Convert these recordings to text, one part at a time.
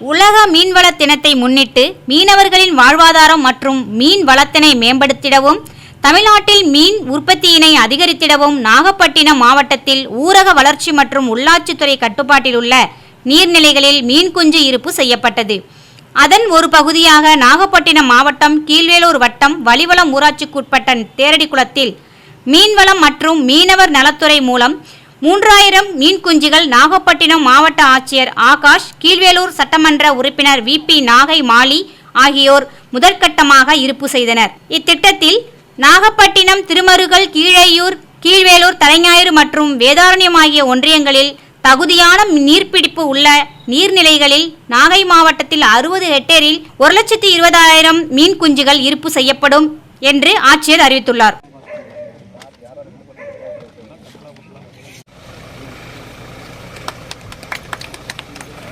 உலக மீன்வள தினத்தை முன்னிட்டு மீனவர்களின் வாழ்வாதாரம் மற்றும் மீன் வளத்தினை மேம்படுத்திடவும் தமிழ்நாட்டில் மீன் உற்பத்தியினை அதிகரித்திடவும் நாகப்பட்டினம் மாவட்டத்தில் ஊரக வளர்ச்சி மற்றும் உள்ளாட்சித்துறை கட்டுப்பாட்டில் உள்ள நீர்நிலைகளில் மீன் குஞ்சு இருப்பு செய்யப்பட்டது. அதன் ஒரு பகுதியாக நாகப்பட்டினம் மாவட்டம் கீழ்வேலூர் வட்டம் வலிவளம் ஊராட்சிக்குட்பட்ட தேரடிக்குளத்தில் மீன்வளம் மற்றும் மீனவர் நலத்துறை மூலம் மூன்றாயிரம் மீன் குஞ்சுகள் நாகப்பட்டினம் மாவட்ட ஆட்சியர் ஆகாஷ் கீழ்வேலூர் சட்டமன்ற உறுப்பினர் வி. பி. நாகை மாலி ஆகியோர் முதற்கட்டமாக இருப்பு செய்தனர். இத்திட்டத்தில் நாகப்பட்டினம் திருமருகல் கீழையூர் கீழ்வேலூர் தலைஞாயிறு மற்றும் வேதாரண்யம் ஆகிய ஒன்றியங்களில் தகுதியான நீர்பிடிப்பு உள்ள நீர்நிலைகளில் நாகை மாவட்டத்தில் அறுபது ஹெக்டேரில் ஒரு லட்சத்தி இருபதாயிரம் மீன் குஞ்சுகள் இருப்பு செய்யப்படும் என்று ஆட்சியர் அறிவித்துள்ளார்.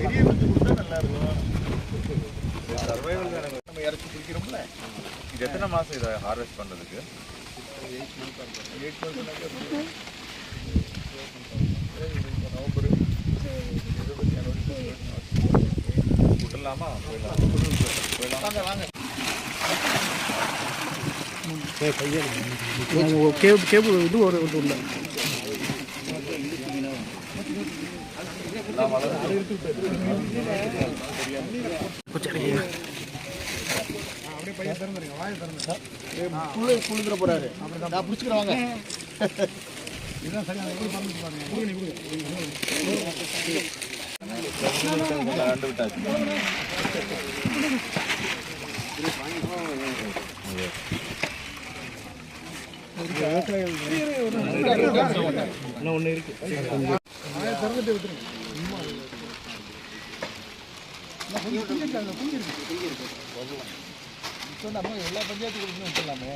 பெரிய குஞ்சு கொடுத்தா நல்லா இருக்கும். சர்வைவல் நம்ம இறச்சி பிடிக்கிறோம்ல இது எத்தனை மாசம் இதை ஹார்வெஸ்ட் பண்றதுக்கு? எயிட் மந்த்ஸ்னாக்க நவம்பர் விட்டுலாமா போயிடலாம் போயிடலாம். வாங்க கேபிள் கேபிள் இது ஒரு இது உள்ள புழு புழுந்துட போறாரு நான் விட்டாச்சு இன்னும் ஒன்று இருக்கு இப்போ நம்ம எல்லா பஞ்சாயத்துக்கும் விட்டுலாமே